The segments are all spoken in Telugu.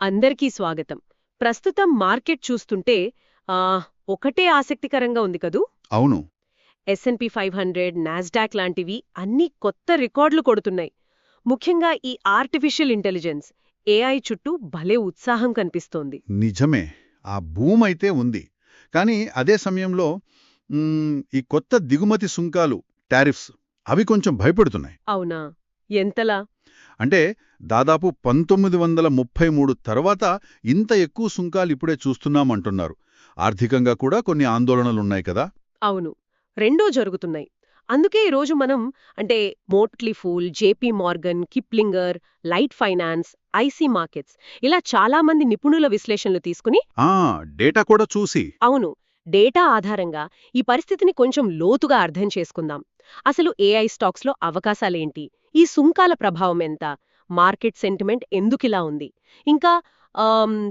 అందరికీ స్వాగతం. ప్రస్తుతం మార్కెట్ చూస్తుంటే ఆ, ఒకటే ఆసక్తికరంగా ఉంది కదూ? అవును. ఎస్ఎన్పి ఫైవ్ హండ్రెడ్ నాస్డాక్ లాంటివి అన్ని కొత్త రికార్డులు కొడుతున్నాయి. ముఖ్యంగా ఈ ఆర్టిఫిషియల్ ఇంటెలిజెన్స్ ఏఐ చుట్టూ భలే ఉత్సాహం కనిపిస్తోంది. నిజమే. ఆ భూమ్ అయితే ఉంది. కానీ అదే సమయంలో ఈ కొత్త దిగుమతి సుంకాలు టారిఫ్స్ అవి కొంచెం భయపెడుతున్నాయి. అవునా? ఎంతలా? అంటే దాదాపు పంతొమ్మిది వందల ముప్పై మూడు తర్వాత ఇంత ఎక్కువ సుంకాలు ఇప్పుడే చూస్తున్నామంటున్నారు. ఆర్థికంగా కూడా కొన్ని ఆందోళనలున్నాయి కదా? అవును. రెండూ జరుగుతున్నాయి. అందుకే ఈరోజు మనం అంటే Motley Fool JP Morgan Kiplinger Light Finance IC Markets ఇలా చాలా మంది నిపుణుల విశ్లేషణలు తీసుకుని ఆ డేటా కూడా చూసి. అవును. డేటా ఆధారంగా ఈ పరిస్థితిని కొంచెం లోతుగా అర్థం చేసుకుందాం. అసలు ఏఐ స్టాక్స్లో అవకాశాలేంటి? ఈ సుంకాల ప్రభావం ఎంత? మార్కెట్ సెంటిమెంట్ ఎందుకిలా ఉంది? ఇంకా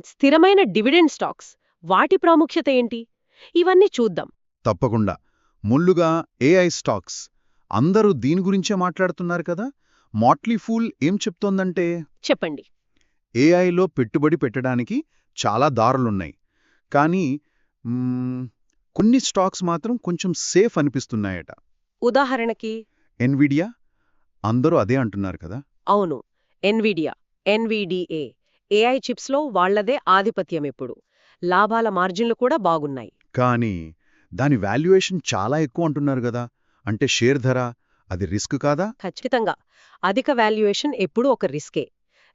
స్థిరమైన డివిడెండ్ స్టాక్స్ వాటి ప్రాముఖ్యత ఏంటి? ఇవన్నీ చూద్దాం. తప్పకుండా. ముల్లుగా ఏఐ స్టాక్స్. అందరూ దీని గురించే మాట్లాడుతున్నారు కదా? మాట్లీ ఫూల్ ఏం చెప్తోందంటే? చెప్పండి. ఏఐలో పెట్టుబడి పెట్టడానికి చాలా దారులున్నాయి. కానీ కొన్ని స్టాక్స్ మాత్రం కొంచెం సేఫ్ అనిపిస్తున్నాయట. ఉదాహరణకి? ఎన్విడియా అందరూ అదే అంటున్నారు కదా? అవును. ఎన్విడియా ఎన్విడిఏ ఏఐ చిప్స్లో వాళ్ళదే ఆధిపత్యం ఇప్పుడు లాభాల మార్జిన్లు కూడా బాగున్నాయి. కానీ దాని వాల్యుయేషన్ చాలా ఎక్కువ అంటున్నారు కదా? అంటే షేర్ ధర అది రిస్క్ కాదా? ఖచ్చితంగా. అధిక వాల్యుయేషన్ ఎప్పుడూ ఒక రిస్కే.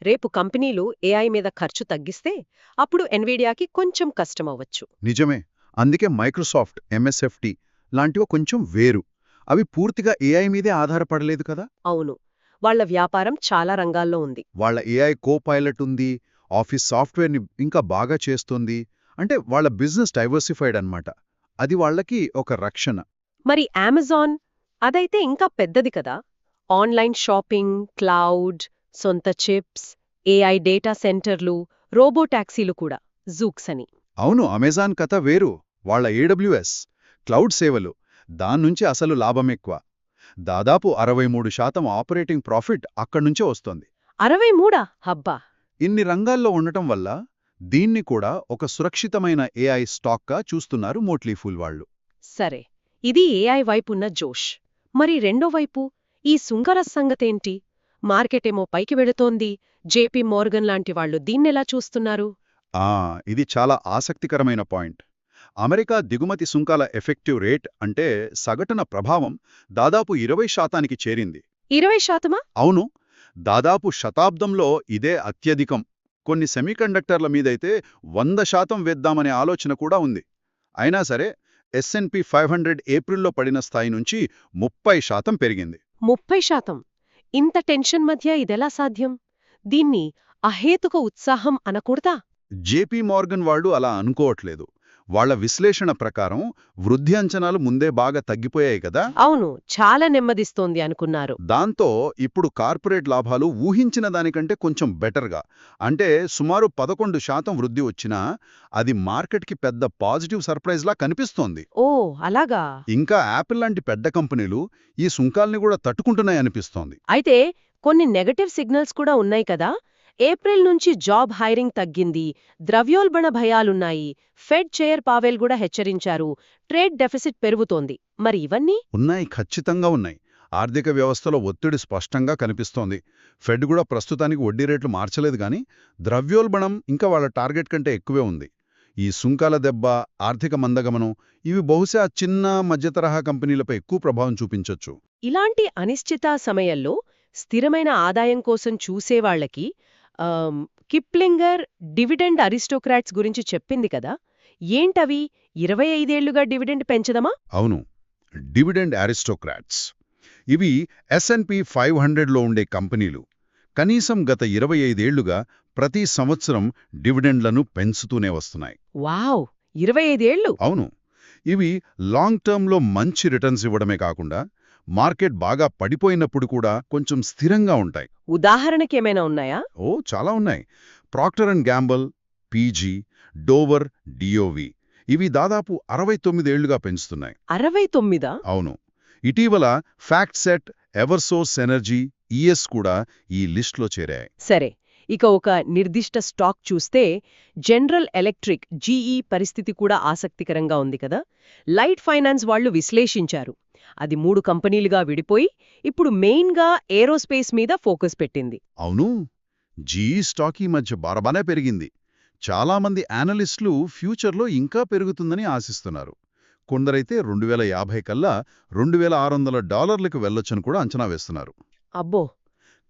రేపు కంపెనీలు ఏఐ మీద ఖర్చు తగ్గిస్తే అప్పుడు ఎన్విడియాకి కొంచెం కష్టమవ్వచ్చు. నిజమే. అందుకే మైక్రోసాఫ్ట్ ఎంఎస్ఎఫ్టి లాంటివి కొంచెం వేరు. అవి పూర్తిగా ఏఐ మీదే ఆధారపడలేదు కదా? అవును. వాళ్ళ వ్యాపారం చాలా రంగాల్లో ఉంది. వాళ్ళ ఏఐ కో పైలట్ ఉంది ఆఫీస్ సాఫ్ట్వేర్ని ఇంకా బాగా చేస్తుంది. అంటే వాళ్ళ బిజినెస్ డైవర్సిఫైడ్ అన్నమాట. అది వాళ్ళకి ఒక రక్షణ. మరి అమెజాన్ అదైతే ఇంకా పెద్దది కదా? ఆన్లైన్ షాపింగ్ క్లౌడ్ సొంత చిప్స్ ఏఐ డేటా సెంటర్లు రోబోటాక్సీలు కూడా. జూక్స్ అని. అవును అమెజాన్ కథ వేరు. వాళ్ళ ఏడబ్ల్యూఎస్ క్లౌడ్ సేవలు. దాన్నుంచి అసలు లాభం ఎక్కువ దాదాపు అరవై మూడు శాతం ఆపరేటింగ్ ప్రాఫిట్ అక్కడ్నుంచే వస్తోంది. అరవై మూడా హబ్బా! ఇన్ని రంగాల్లో ఉండటం వల్ల దీన్ని కూడా ఒక సురక్షితమైన ఏఐ స్టాక్గా చూస్తున్నారు మోట్లీఫుల్ వాళ్ళు. సరే ఇది ఏఐ వైపున్న జోష్. మరి రెండో వైపు ఈ సుంకర సంగతేంటి? మార్కెటేమో పైకి వెళుతోంది. జేపీ మోర్గన్ లాంటి వాళ్ళు దీన్నెలా చూస్తున్నారు? ఆ ఇది చాలా ఆసక్తికరమైన పాయింట్. అమెరికా దిగుమతి సుంకాల ఎఫెక్టివ్ రేట్ అంటే సగటున ప్రభావం దాదాపు ఇరవై శాతానికి చేరింది. ఇరవై శాతమా? అవును. దాదాపు శతాబ్దంలో ఇదే అత్యధికం. కొన్ని సెమీకండక్టర్ల మీదైతే వంద శాతం వేద్దామనే ఆలోచన కూడా ఉంది. అయినా సరే ఎస్ఎన్పి ఫైవ్ హండ్రెడ్ ఏప్రిల్లో పడిన స్థాయి నుంచి ముప్పై శాతం పెరిగింది. ముప్పై శాతం. ఇంత టెన్షన్ మధ్య ఇదెలా సాధ్యం? దీన్ని అహేతుక ఉత్సాహం అనకూడదా? జేపీ మార్గన్ వాళ్ళు అలా అనుకోవట్లేదు. వాళ్ళ విశ్లేషణ ప్రకారం వృద్ధి అంచనాలు ముందే బాగా తగ్గిపోయాయి కదా? అవును చాలా నెమ్మదిస్తోంది అనుకున్నారు. దాంతో ఇప్పుడు కార్పొరేట్ లాభాలు ఊహించిన దానికంటే కొంచెం బెటర్గా. అంటే సుమారు పదకొండు శాతం వృద్ధి వచ్చినా అది మార్కెట్కి పెద్ద పాజిటివ్ సర్ప్రైజ్లా కనిపిస్తోంది. ఓ అలాగా? ఇంకా యాపిల్ లాంటి పెద్ద కంపెనీలు ఈ సుంకాల్ని కూడా తట్టుకుంటున్నాయనిపిస్తోంది. అయితే కొన్ని నెగటివ్ సిగ్నల్స్ కూడా ఉన్నాయి కదా? ఏప్రిల్ నుంచి జాబ్ హైరింగ్ తగ్గింది. ద్రవ్యోల్బణ భయాలున్నాయి. ఫెడ్ చైర్ పావెల్ కూడా హెచ్చరించారు. ట్రేడ్ డెఫిసిట్ పెరుగుతోంది. మరి ఇవన్నీ? ఉన్నాయి. ఖచ్చితంగా ఉన్నాయి. ఆర్థిక వ్యవస్థలో ఒత్తిడి స్పష్టంగా కనిపిస్తోంది. ఫెడ్ కూడా ప్రస్తుతానికి వడ్డీ రేట్లు మార్చలేదు గాని ద్రవ్యోల్బణం ఇంకా వాళ్ళ టార్గెట్ కంటే ఎక్కువే ఉంది. ఈ సుంకాల దెబ్బ ఆర్థిక మందగమనం ఇవి బహుశా చిన్న మధ్యతరహా కంపెనీలపై ఎక్కువ ప్రభావం చూపించొచ్చు. ఇలాంటి అనిశ్చిత సమయంలో స్థిరమైన ఆదాయం కోసం చూసేవాళ్ళకి కిప్లింగర్ డివిడెండ్ అరిస్టోక్రాట్స్ గురించి చెప్పింది కదా. ఏంటవి? ఇరవై ఐదేళ్ళుగా డివిడెండ్ పెంచదమా? అవును. Dividend aristocrats. ఇవి ఎస్ఎన్పి ఫైవ్ హండ్రెడ్లో ఉండే కంపెనీలు. కనీసం గత ఇరవై ఐదేళ్ళుగా ప్రతి సంవత్సరం డివిడెండ్లను పెంచుతూనే వస్తున్నాయి. వావ్! ఇరవై ఐదేళ్ళు? అవును. ఇవి లాంగ్ టర్మ్లో మంచి రిటర్న్స్ ఇవ్వడమే కాకుండా మార్కెట్ బాగా పడిపోయినప్పుడు కూడా కొంచెం స్థిరంగా ఉంటాయి. ఉదాహరణకేమైనా ఉన్నాయా? ఓ చాలా ఉన్నాయి. Procter and Gamble PG Dover DOV. ఇవి దాదాపు అరవై తొమ్మిదేళ్ళుగా పెంచుతున్నాయి. అరవై తొమ్మిదా? అవును. ఇటీవల FactSet Eversource energy ES కూడా ఈ లిస్ట్లో చేరాయి. సరే. ఇక ఒక నిర్దిష్ట స్టాక్ చూస్తే జనరల్ ఎలక్ట్రిక్ జీఈ పరిస్థితి కూడా ఆసక్తికరంగా ఉంది కదా? లైట్ ఫైనాన్స్ వాళ్ళు విశ్లేషించారు. అది మూడు కంపెనీలుగా విడిపోయి ఇప్పుడు మెయిన్గా ఏరోస్పేస్ మీద ఫోకస్ పెట్టింది. అవును. జీఈ స్టాక్ ఈ మధ్య బారబానే పెరిగింది. చాలామంది యానలిస్టులు ఫ్యూచర్లో ఇంకా పెరుగుతుందని ఆశిస్తున్నారు. కొందరైతే రెండు వేల యాభై కల్లా రెండు వేల ఆరు వందల డాలర్లకు వెళ్ళొచ్చని కూడా అంచనా వేస్తున్నారు. అబ్బో!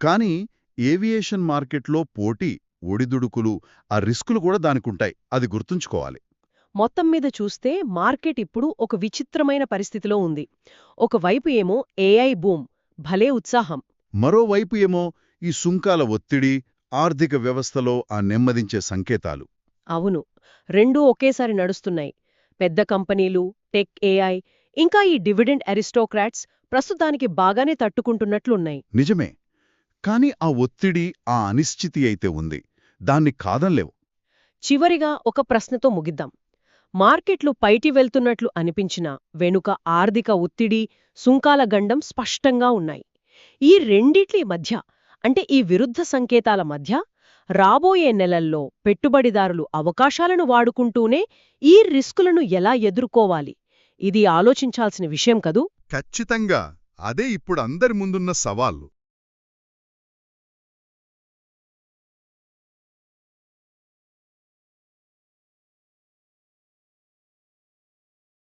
కానీ ఏవియేషన్ మార్కెట్లో పోటీ ఒడిదుడుకులు ఆ రిస్కులు కూడా దానికుంటాయి. అది గుర్తుంచుకోవాలి. మొత్తం మీద చూస్తే మార్కెట్ ఇప్పుడు ఒక విచిత్రమైన పరిస్థితిలో ఉంది. ఒకవైపు ఏమో ఏఐ బూమ్ భలే ఉత్సాహం. మరోవైపు ఏమో ఈ సుంకాల ఒత్తిడి ఆర్థిక వ్యవస్థలో ఆ నెమ్మదించే సంకేతాలు. అవును రెండూ ఒకేసారి నడుస్తున్నాయి. పెద్ద కంపెనీలు టెక్ ఏఐ ఇంకా ఈ డివిడెండ్ అరిస్టోక్రాట్స్ ప్రస్తుతానికి బాగానే తట్టుకుంటున్నట్లున్నాయి. నిజమే కాని ఆ ఒత్తిడి ఆ అనిశ్చితి అయితే ఉంది. దాన్ని కాదనలేవు. చివరిగా ఒక ప్రశ్నతో ముగిద్దాం. మార్కెట్లు పైటి వెళ్తున్నట్లు అనిపించినా వెనుక ఆర్థిక ఒత్తిడి సుంకాల గండం స్పష్టంగా ఉన్నాయి. ఈ రెండిట్లి మధ్య అంటే ఈ విరుద్ధ సంకేతాల మధ్య రాబోయే నెలల్లో పెట్టుబడిదారులు అవకాశాలను వాడుకుంటూనే ఈ రిస్కులను ఎలా ఎదుర్కోవాలి? ఇది ఆలోచించాల్సిన విషయం కదూ? ఖచ్చితంగా. అదే ఇప్పుడు అందరి ముందున్న సవాళ్ళు.